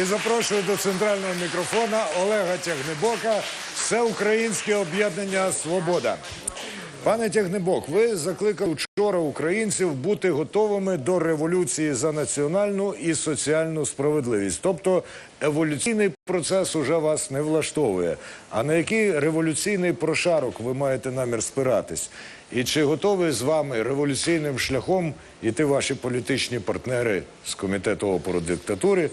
І запрошую до центрального мікрофона Олега Тягнебока, Всеукраїнське об'єднання Свобода. Пане Тягнебок, ви закликали вчора українців бути готовими до революції за національну і соціальну справедливість. Тобто еволюційний процес уже вас не влаштовує. А на який революційний прошарок ви маєте намір спиратись? І чи готові з вами революційним шляхом іти ваші політичні партнери з комітету опору диктатури?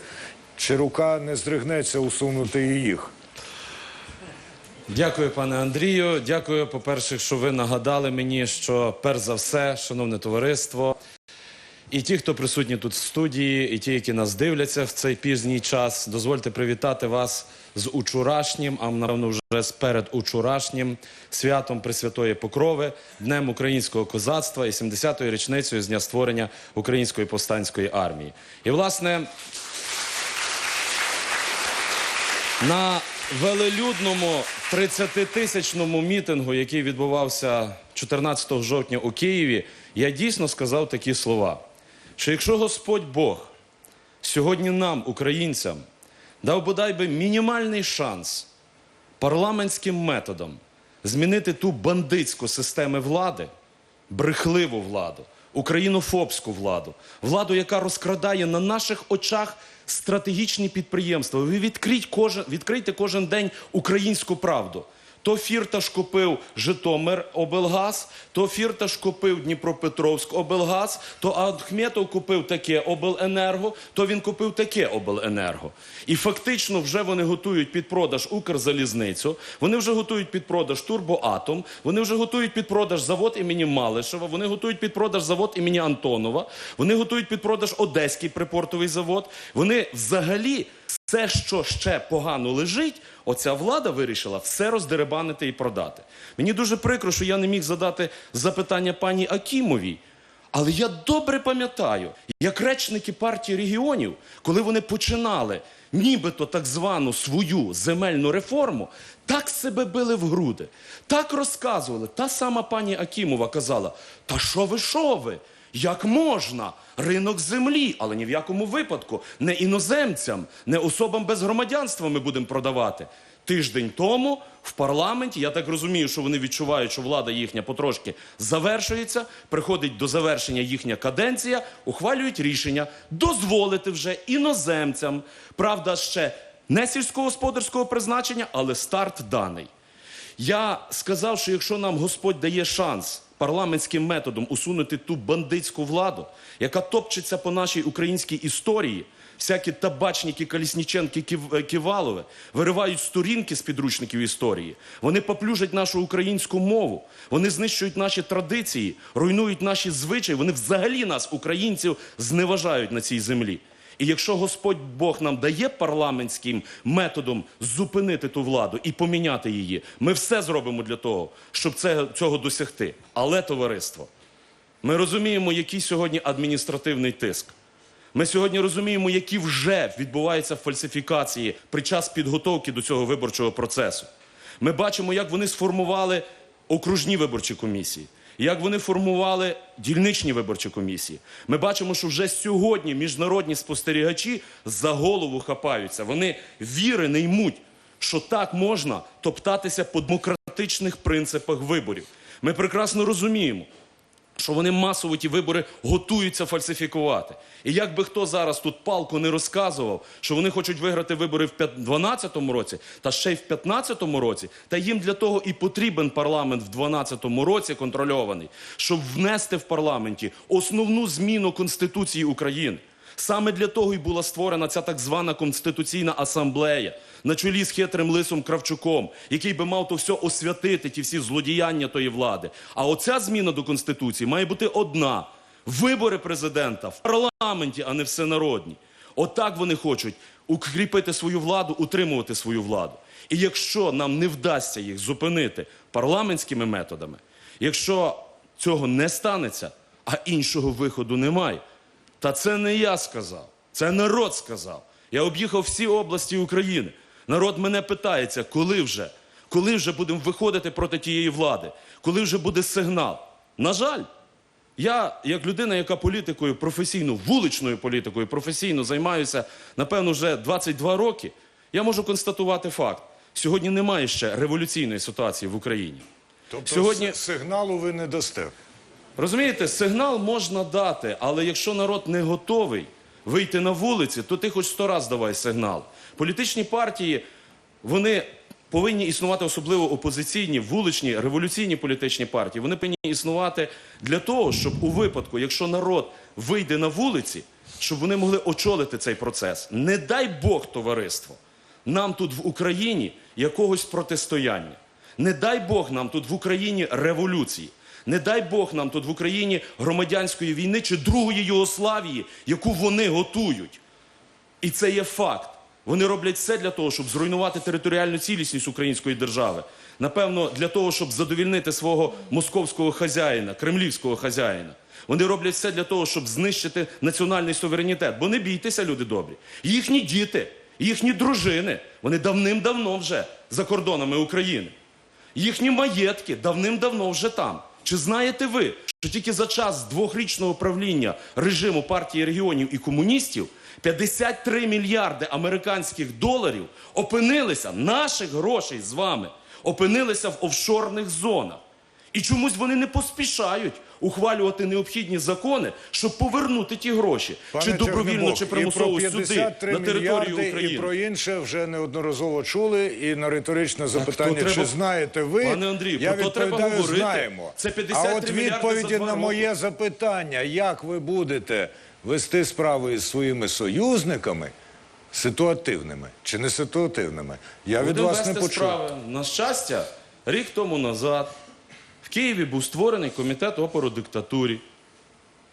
Чи рука не здригнеться усунути і їх? Дякую, пане Андрію. Дякую, по-перше, що ви нагадали мені, що перш за все, шановне товариство, і ті, хто присутні тут в студії, і ті, які нас дивляться в цей пізній час, дозвольте привітати вас з учорашнім, а напевно вже з передучорашнім святом Пресвятої Покрови, Днем українського козацтва і 70-ю річницею з дня створення Української повстанської армії. І, власне, на велелюдному 30-тисячному мітингу, який відбувався 14 жовтня у Києві, я дійсно сказав такі слова: що якщо Господь Бог сьогодні нам, українцям, дав бодай би мінімальний шанс парламентським методом змінити ту бандитську систему влади, брехливу владу, українофобську владу, владу, яка розкрадає на наших очах стратегічні підприємства. Ви відкрийте кожен, відкрийте кожен день українську правду. То Фірташ купив Житомир облгаз, то Фірташ купив Дніпропетровськ облгаз, то Ахметов купив таке обленерго, то він купив таке обленерго. І фактично вже вони готують під продаж Укрзалізницю, вони вже готують під продаж Турбоатом, вони вже готують під продаж завод імені Малишева, вони готують під продаж завод імені Антонова, вони готують під продаж Одеський припортовий завод. Вони взагалі все, що ще погано лежить, оця влада вирішила все роздеребанити і продати. Мені дуже прикро, що я не міг задати запитання пані Акімовій. Але я добре пам'ятаю, як речники партії регіонів, коли вони починали нібито так звану свою земельну реформу, так себе били в груди, так розказували. Та сама пані Акімова казала: Та що ви, що ви? Як можна? Ринок землі, але ні в якому випадку не іноземцям, не особам без громадянства ми будемо продавати. Тиждень тому в парламенті, я так розумію, що вони відчувають, що влада їхня потрошки завершується, приходить до завершення їхня каденція, ухвалюють рішення дозволити вже іноземцям, правда, ще не сільськогосподарського призначення, але старт даний. Я сказав, що якщо нам Господь дає шанс парламентським методом усунути ту бандитську владу, яка топчеться по нашій українській історії, всякі табачники, Колісніченки, Ків- е, виривають сторінки з підручників історії, вони поплюжать нашу українську мову, вони знищують наші традиції, руйнують наші звичаї, вони взагалі нас, українців, зневажають на цій землі. І якщо Господь Бог нам дає парламентським методом зупинити ту владу і поміняти її, ми все зробимо для того, щоб це, цього досягти. Але, товариство, ми розуміємо, який сьогодні адміністративний тиск. Ми сьогодні розуміємо, які вже відбуваються фальсифікації під час підготовки до цього виборчого процесу. Ми бачимо, як вони сформували окружні виборчі комісії, як вони формували дільничні виборчі комісії. Ми бачимо, що вже сьогодні міжнародні спостерігачі за голову хапаються. Вони віри не ймуть, що так можна топтатися по демократичних принципах виборів. Ми прекрасно розуміємо, що вони масово ті вибори готуються фальсифікувати. І як би хто зараз тут палку не розказував, що вони хочуть виграти вибори в 2012 році, та ще й в 2015 році, та їм для того і потрібен парламент в 2012 році контрольований, щоб внести в парламенті основну зміну Конституції України. Саме для того і була створена ця так звана конституційна асамблея на чолі з хитрим лисом Кравчуком, який би мав то все освятити, ті всі злодіяння тої влади. А оця зміна до конституції має бути одна: вибори президента в парламенті, а не всенародні. Отак вони хочуть укріпити свою владу, утримувати свою владу. І якщо нам не вдасться їх зупинити парламентськими методами, якщо цього не станеться, а іншого виходу немає. Та це не я сказав, це народ сказав. Я об'їхав всі області України. Народ мене питається, коли вже, коли вже будемо виходити проти тієї влади, коли вже буде сигнал. На жаль, Я, як людина, яка політикою професійно, вуличною політикою професійно займаюся, напевно, вже 22 роки, я можу констатувати факт. Сьогодні немає ще революційної ситуації в Україні. Тобто Сьогодні- сигналу ви не дасте. Розумієте, сигнал можна дати, але якщо народ не готовий вийти на вулиці, то ти хоч сто раз давай сигнал. Політичні партії, вони повинні існувати особливо опозиційні, вуличні, революційні політичні партії. Вони повинні існувати для того, щоб у випадку, якщо народ вийде на вулиці, щоб вони могли очолити цей процес. Не дай Бог, товариство, нам тут в Україні якогось протистояння. Не дай Бог нам тут в Україні революції. Не дай Бог нам тут в Україні громадянської війни чи другої Югославії, яку вони готують. І це є факт. Вони роблять все для того, щоб зруйнувати територіальну цілісність української держави. Напевно, для того, щоб задовільнити свого московського хазяїна, кремлівського хазяїна. Вони роблять все для того, щоб знищити національний суверенітет. Бо не бійтеся, люди добрі. Їхні діти, їхні дружини, вони давним-давно вже за кордонами України. Їхні маєтки давним-давно вже там. Чи знаєте ви, що тільки за час двохрічного правління режиму партії регіонів і комуністів 53 мільярди американських доларів опинилися, наших грошей з вами, опинилися в офшорних зонах. І чомусь вони не поспішають ухвалювати необхідні закони, щоб повернути ті гроші, Пане чи добровільно, чи примусово сюди, на територію України. І про інше вже неодноразово чули. І на риторичне запитання, то чи треба- знаєте ви, Пане Андрію, я про то треба відповідаю, говорити. знаємо. Це а 53 от відповіді на моє запитання, як ви будете вести справи із своїми союзниками, ситуативними чи не ситуативними, я від вас не почув. справи. На щастя, рік тому назад Києві був створений комітет опору диктатурі.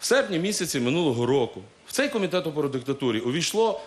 В серпні місяці минулого року в цей комітет опору диктатурі увійшло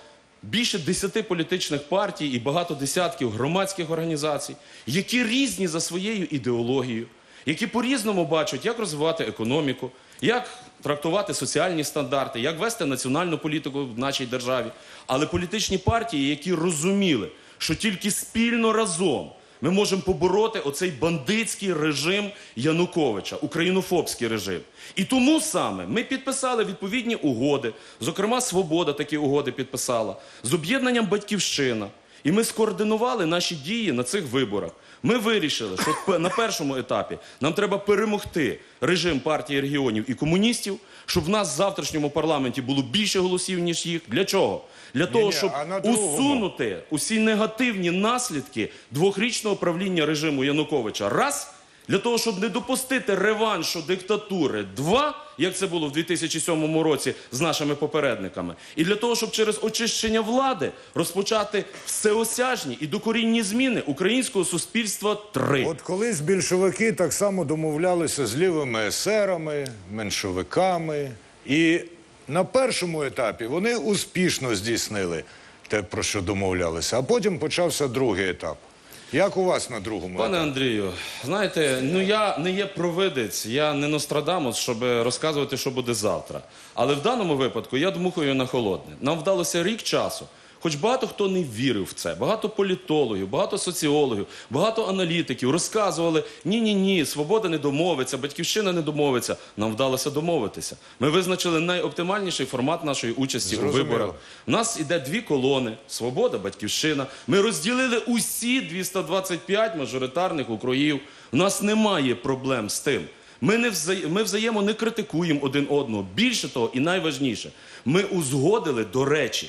більше десяти політичних партій і багато десятків громадських організацій, які різні за своєю ідеологією, які по-різному бачать, як розвивати економіку, як трактувати соціальні стандарти, як вести національну політику в нашій державі. Але політичні партії, які розуміли, що тільки спільно разом ми можемо побороти оцей бандитський режим Януковича, українофобський режим. І тому саме ми підписали відповідні угоди. Зокрема, Свобода такі угоди підписала з об'єднанням Батьківщина. І ми скоординували наші дії на цих виборах. Ми вирішили, що на першому етапі нам треба перемогти режим партії регіонів і комуністів, щоб в нас в завтрашньому парламенті було більше голосів, ніж їх. Для чого? Для того, щоб усунути усі негативні наслідки двохрічного правління режиму Януковича. Раз. Для того, щоб не допустити реваншу диктатури. Два, як це було в 2007 році з нашими попередниками. І для того, щоб через очищення влади розпочати всеосяжні і докорінні зміни українського суспільства. Три. От колись більшовики так само домовлялися з лівими есерами, меншовиками. І на першому етапі вони успішно здійснили те, про що домовлялися. А потім почався другий етап. Як у вас на другому Пане етапі? Андрію, знаєте, ну я не є провидець, я не Нострадамус, щоб розказувати, що буде завтра. Але в даному випадку я дмухаю на холодне. Нам вдалося рік часу. Хоч багато хто не вірив в це, багато політологів, багато соціологів, багато аналітиків розказували: ні, ні, ні, свобода не домовиться, батьківщина не домовиться. Нам вдалося домовитися. Ми визначили найоптимальніший формат нашої участі Зрозуміло. у виборах. У нас іде дві колони: свобода, батьківщина. Ми розділили усі 225 мажоритарних округів. У нас немає проблем з тим. Ми не вза... ми взаємо не критикуємо один одного. Більше того, і найважніше, ми узгодили до речі.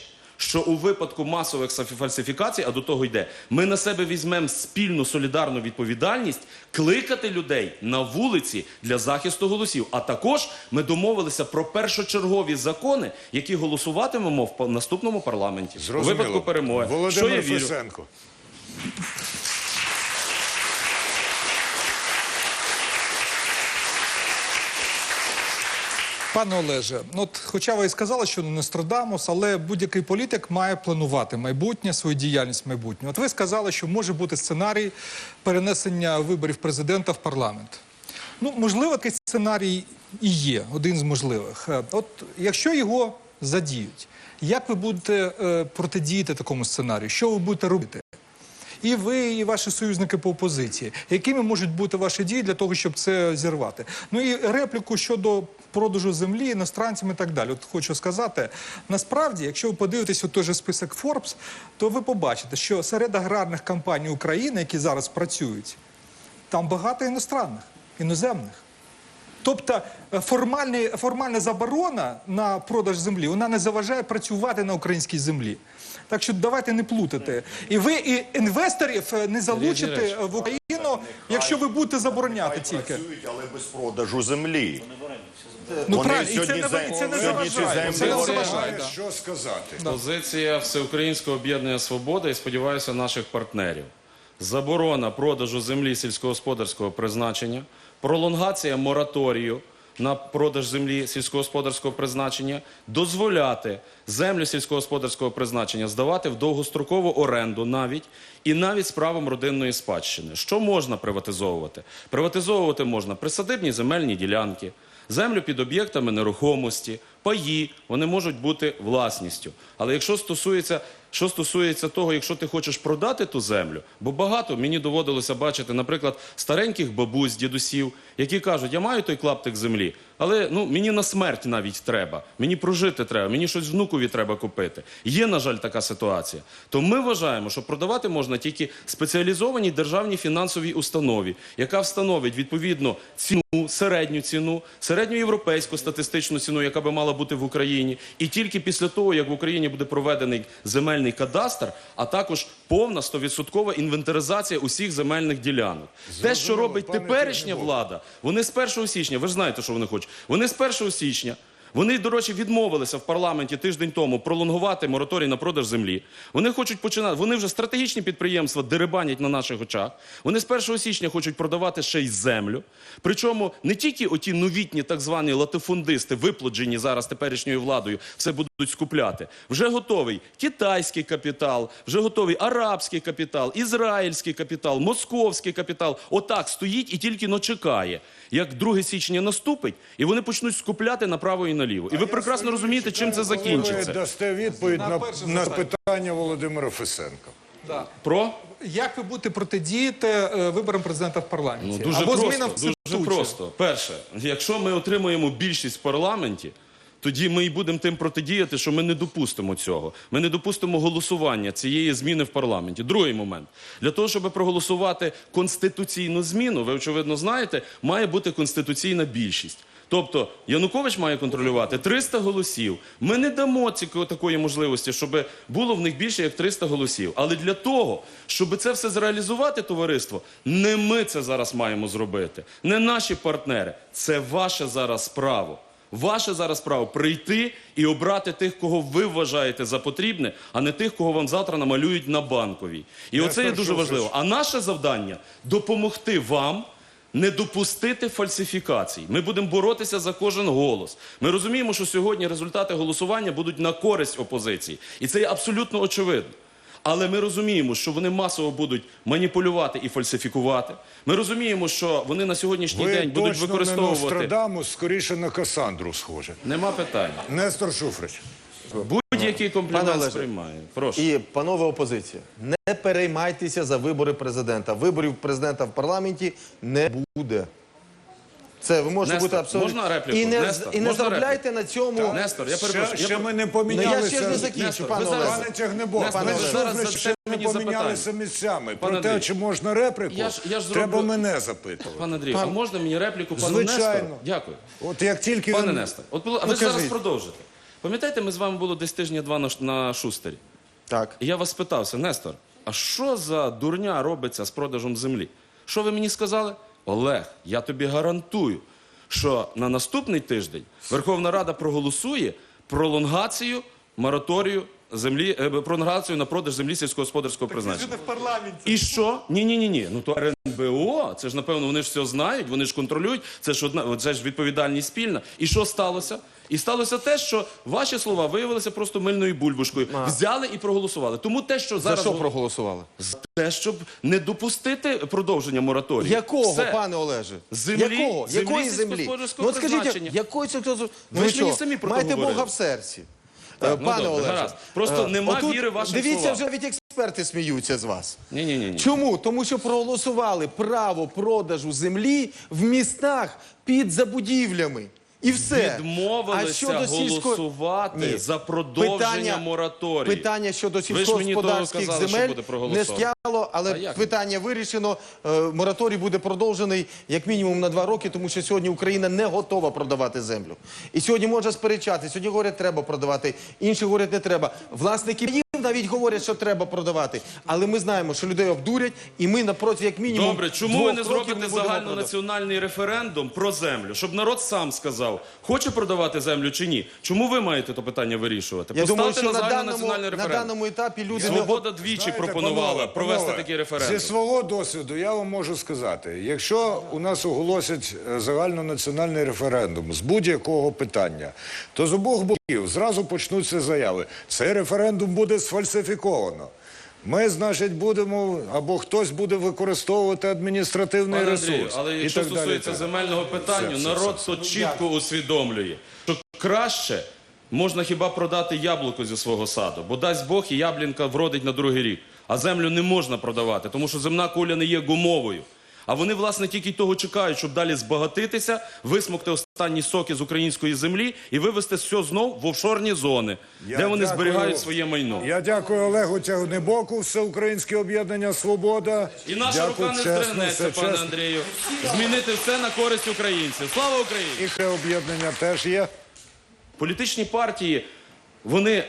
Що у випадку масових фальсифікацій, а до того йде, ми на себе візьмемо спільну солідарну відповідальність кликати людей на вулиці для захисту голосів. А також ми домовилися про першочергові закони, які голосуватимемо в наступному парламенті. У випадку перемоги. Володимир? Фесенко. Пане Олеже, ну от, хоча ви і сказали, що не Нострадамус, але будь-який політик має планувати майбутнє, свою діяльність майбутнє. От ви сказали, що може бути сценарій перенесення виборів президента в парламент. Ну, можливо, такий сценарій і є, один з можливих. Е, От якщо його задіють, як ви будете е, протидіяти такому сценарію? Що ви будете робити? І ви, і ваші союзники по опозиції. Якими можуть бути ваші дії для того, щоб це зірвати? Ну і репліку щодо продажу землі іностранцям і так далі. От хочу сказати, насправді, якщо ви подивитесь у той же список Forbes, то ви побачите, що серед аграрних компаній України, які зараз працюють, там багато іностранних, іноземних. Тобто е, формальний, формальна заборона на продаж землі вона не заважає працювати на українській землі. Так що давайте не плутати. І ви і інвесторів е, не залучите в Україну, якщо ви будете забороняти тільки. Працюють, але без продажу землі. Ну Вони правильно, і це сьогодні не, за- і це не сьогодні ці заважає. Це не землі заважає. Да. що сказати. Позиція Всеукраїнського об'єднання Свобода і сподіваюся наших партнерів. Заборона продажу землі сільськогосподарського призначення, пролонгація мораторію на продаж землі сільськогосподарського призначення, дозволяти землю сільськогосподарського призначення здавати в довгострокову оренду навіть і навіть з правом родинної спадщини. Що можна приватизовувати? Приватизовувати можна присадибні земельні ділянки, землю під об'єктами нерухомості, паї, вони можуть бути власністю. Але якщо стосується, що стосується того, якщо ти хочеш продати ту землю, бо багато мені доводилося бачити, наприклад, стареньких бабусь, дідусів, які кажуть, я маю той клаптик землі, але ну, мені на смерть навіть треба, мені прожити треба, мені щось внукові треба купити. Є, на жаль, така ситуація. То ми вважаємо, що продавати можна тільки спеціалізованій державній фінансовій установі, яка встановить відповідно ціну, середню ціну, середньоєвропейську статистичну ціну, яка би мала бути в Україні, і тільки після того, як в Україні буде проведений земельний кадастр, а також повна 100% інвентаризація усіх земельних ділянок. Те, що робить теперішня влада, вони з 1 січня, ви ж знаєте, що вони хочуть. Вони з 1 січня. Вони, до речі, відмовилися в парламенті тиждень тому пролонгувати мораторій на продаж землі. Вони хочуть починати. Вони вже стратегічні підприємства дерибанять на наших очах. Вони з 1 січня хочуть продавати ще й землю. Причому не тільки оті новітні так звані латифундисти, виплоджені зараз теперішньою владою, все будуть скупляти. Вже готовий китайський капітал, вже готовий арабський капітал, ізраїльський капітал, московський капітал. Отак стоїть і тільки но чекає, як 2 січня наступить, і вони почнуть скупляти направо і наліво. І ви прекрасно розумієте, чим це Ви дасте відповідь На питання Володимира Фесенка. Да. Про Як ви будете протидіяти е, виборам президента в парламенті? Ну, дуже Або просто, в дуже просто. Перше, якщо ми отримуємо більшість в парламенті, тоді ми і будемо тим протидіяти, що ми не допустимо цього. Ми не допустимо голосування цієї зміни в парламенті. Другий момент. Для того, щоб проголосувати конституційну зміну, ви очевидно знаєте, має бути конституційна більшість. Тобто Янукович має контролювати 300 голосів. Ми не дамо ці, такої можливості, щоб було в них більше як 300 голосів. Але для того, щоб це все зреалізувати, товариство, не ми це зараз маємо зробити, не наші партнери. Це ваше зараз право. Ваше зараз право прийти і обрати тих, кого ви вважаєте за потрібне, а не тих, кого вам завтра намалюють на банковій. І Я оце є дуже важливо. А наше завдання допомогти вам не допустити фальсифікацій. Ми будемо боротися за кожен голос. Ми розуміємо, що сьогодні результати голосування будуть на користь опозиції. І це є абсолютно очевидно. Але ми розуміємо, що вони масово будуть маніпулювати і фальсифікувати. Ми розуміємо, що вони на сьогоднішній Ви день будуть точно не використовувати. Нострадамус, скоріше на Касандру схоже. Нема питань. Нестор Шуфрич. Будь-який Пане комплімент Олеже, сприймаю. Прошу. І, панове опозиція, не переймайтеся за вибори президента. Виборів президента в парламенті не буде. Це ви можете Нестор, бути абсолютно... можна репліку? І не, Нестор, і не можна заробляйте на цьому... Нестор, я Ще, перепрошую. ще я... ми не Ну, помінялися. я ще ж не закінчу, Нестор, пане ви. Пане Тягнебок, Нестор, пане ви зараз ще не помінялися місцями. Про те, чи можна репліку, Я ж- я ж треба зроблю- мене запитувати. Пане Андрію, а можна мені репліку пану Звичайно. Нестору? Дякую. От як тільки Пане він... Нестор, от ви Ну, зараз продовжите. Пам'ятаєте, ми з вами було десь тижня два на, на Шустері. Так. І я вас спитався, Нестор, а що за дурня робиться з продажем землі? Що ви мені сказали? Олег, я тобі гарантую, що на наступний тиждень Верховна Рада проголосує пролонгацію мораторію землі, е, пролонгацію на продаж землі сільськогосподарського призначення. в парламенті. І що? Ні, ні, ні, ні. Ну то РНБО, це ж напевно вони ж все знають, вони ж контролюють. Це ж одна, це ж відповідальність спільна. І що сталося? І сталося те, що ваші слова виявилися просто мильною бульбушкою. Взяли і проголосували. Тому те, що За що проголосували? За те, щоб не допустити продовження мораторію. Якого, Все. пане Олеже? Землі, Якого? землі Якої землі? сільськогосподарського Ну, от скажіть, призначення. якої це хто... Ви ж мені самі про то говорили. Бога в серці. Так, Е, ну пане добре, Олеже. гаразд. Просто е, нема віри вашим Дивіться, словам. вже навіть експерти сміються з вас. Ні, ні, ні, ні. Чому? Тому що проголосували право продажу землі в містах під забудівлями. І все. відмовилися А щодо сільсько- голосувати Ні. за продовження Питання- мораторію. Питання щодо сільськогосподарських казали, земель не стяло, але питання вирішено. Е, Мораторій буде продовжений як мінімум на два роки, тому що сьогодні Україна не готова продавати землю. І сьогодні можна сперечати. Сьогодні говорять, треба продавати, інші говорять, не треба. Власники навіть говорять, що треба продавати. Але ми знаємо, що людей обдурять, і ми напроти як мінімум. Добре, чому ви не зробите загальнонаціональний референдум про землю, щоб народ сам сказав, хоче продавати землю чи ні? Чому ви маєте то питання вирішувати? Я Поставте думаю, що на на даному, на даному етапі люди не Свобода двічі Знаєте, пропонувала панове, провести панове, такий референдум. Зі свого досвіду я вам можу сказати, якщо у нас оголосять е, загальнонаціональний референдум з будь-якого питання, то з обох боків зразу почнуться заяви. Цей референдум буде сфальсифіковано. Ми, значить, будемо або хтось буде використовувати адміністративний Пане ресурс. Андрію, але і так стосується так. земельного питання, Все, все, народ все, то чітко усвідомлює, що краще можна хіба продати яблуко зі свого саду, бо дасть Бог і яблінка вродить на другий рік. А землю не можна продавати, тому що земна куля не є гумовою. А вони, власне, тільки того чекають, щоб далі збагатитися, висмокти останні соки з української землі і вивезти все знов в офшорні зони, Я де вони дякую- зберігають своє майно. Я дякую Олегу Тягнебоку, Всеукраїнське об'єднання Свобода. І наша Дякую, рука не здригнеться, пане чесно. Андрію. Змінити все на користь українців. Слава Україні! Їхнє об'єднання теж є. Політичні партії вони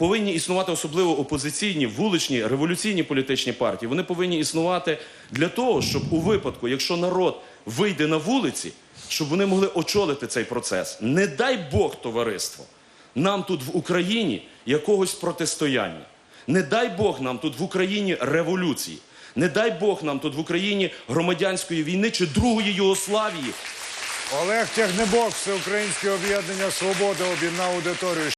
повинні існувати особливо опозиційні, вуличні, революційні політичні партії. Вони повинні існувати для того, щоб у випадку, якщо народ вийде на вулиці, щоб вони могли очолити цей процес. Не дай Бог, товариство, нам тут в Україні якогось протистояння. Не дай Бог нам тут в Україні революції. Не дай Бог нам тут в Україні громадянської війни чи другої Югославії. Олег Тягнебок, Всеукраїнське об'єднання Свобода об'єднав аудиторію.